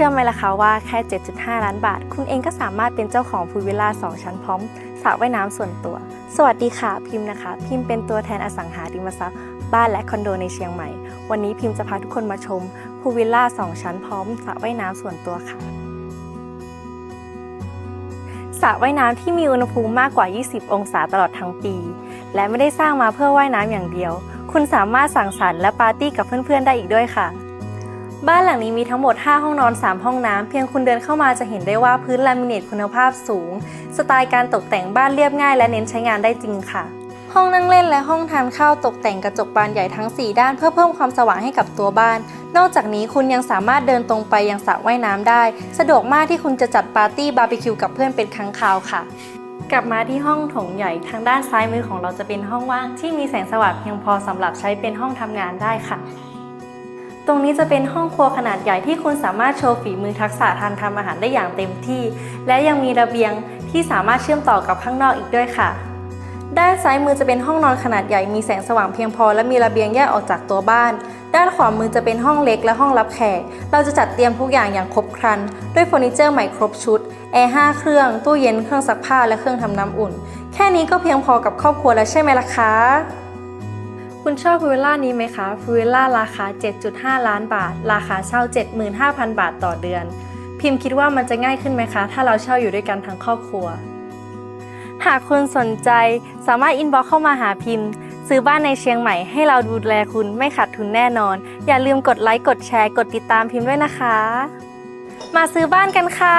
ชื่อไหมล่ะคะว่าแค่ 7.5 ล้านบาท คุณเองก็สามารถเป็นเจ้าของพูลวิลล่า 2 ชั้นพร้อมสระว่ายน้ำส่วนตัว สวัสดีค่ะพิมพ์นะคะ พิมพ์เป็นตัวแทนอสังหาริมทรัพย์ บ้านและคอนโดในเชียงใหม่ วันนี้พิมพ์จะพาทุกคนมาชมพูลวิลล่า 2 ชั้นพร้อมสระว่ายน้ำส่วนตัวค่ะสระว่ายน้ำที่มีอุณหภูมิมากกว่า 20 องศาตลอดทั้งปี และไม่ได้สร้างมาเพื่อว่ายน้ำอย่างเดียว คุณสามารถสั่งสรรค์และปาร์ตี้กับเพื่อนๆได้อีกด้วยค่ะ บ้านหลังนี้มีทั้งหมด 5 ห้องนอน 3 ห้องน้ำ เพียงคุณเดินเข้ามาจะเห็นได้ว่าพื้นลามิเนตคุณภาพสูง สไตล์การตกแต่งบ้านเรียบง่ายและเน้นใช้งานได้จริงค่ะ ห้องนั่งเล่นและห้องทานข้าวตกแต่งกระจกบานใหญ่ทั้ง 4 ด้านเพื่อเพิ่มความสว่างให้กับตัวบ้าน นอกจากนี้คุณยังสามารถเดินตรงไปยังสระว่ายน้ำได้ สะดวกมากที่คุณจะจัดปาร์ตี้บาร์บีคิวกับเพื่อนเป็นครั้งคราวค่ะกลับมาที่ห้องโถงใหญ่ทางด้านซ้ายมือของเราจะเป็นห้องว่างที่มีแสงสว่างเพียงพอสำหรับใช้เป็นห้องทำงานได้ค่ะ ตรงนี้จะเป็นห้องครัวขนาดใหญ่ที่คุณสามารถโชว์ฝีมือทักษะทานทำอาหารได้อย่างเต็มที่ และยังมีระเบียงที่สามารถเชื่อมต่อกับข้างนอกอีกด้วยค่ะ ด้านซ้ายมือจะเป็นห้องนอนขนาดใหญ่มีแสงสว่างเพียงพอ และมีระเบียงแยกออกจากตัวบ้าน ด้านขวามือจะเป็นห้องเล็กและห้องรับแขก เราจะจัดเตรียมทุกอย่างอย่างครบครัน ด้วยเฟอร์นิเจอร์ใหม่ครบชุดแอร์5เครื่อง ตู้เย็นเครื่องซักผ้าและเครื่องทำน้ำอุ่น แค่นี้ก็เพียงพอกับครอบครัวแล้วใช่ไหมล่ะคะ คุณชอบพูวิลล่านี้ไหมคะพูวิลล่าราคา 7.5 ล้านบาท ราคาเช่า 75,000 บาทต่อเดือน พิมพ์คิดว่ามันจะง่ายขึ้นไหมคะ ถ้าเราเช่าอยู่ด้วยกันทั้งครอบครัว หากคุณสนใจสามารถอินบ็อกเข้ามาหาพิมพ์ ซื้อบ้านในเชียงใหม่ให้เราดูแลคุณไม่ขาดทุนแน่นอน อย่าลืมกดไลค์กดแชร์กดติดตามพิมพ์ด้วยนะคะ มาซื้อบ้านกันค่ะ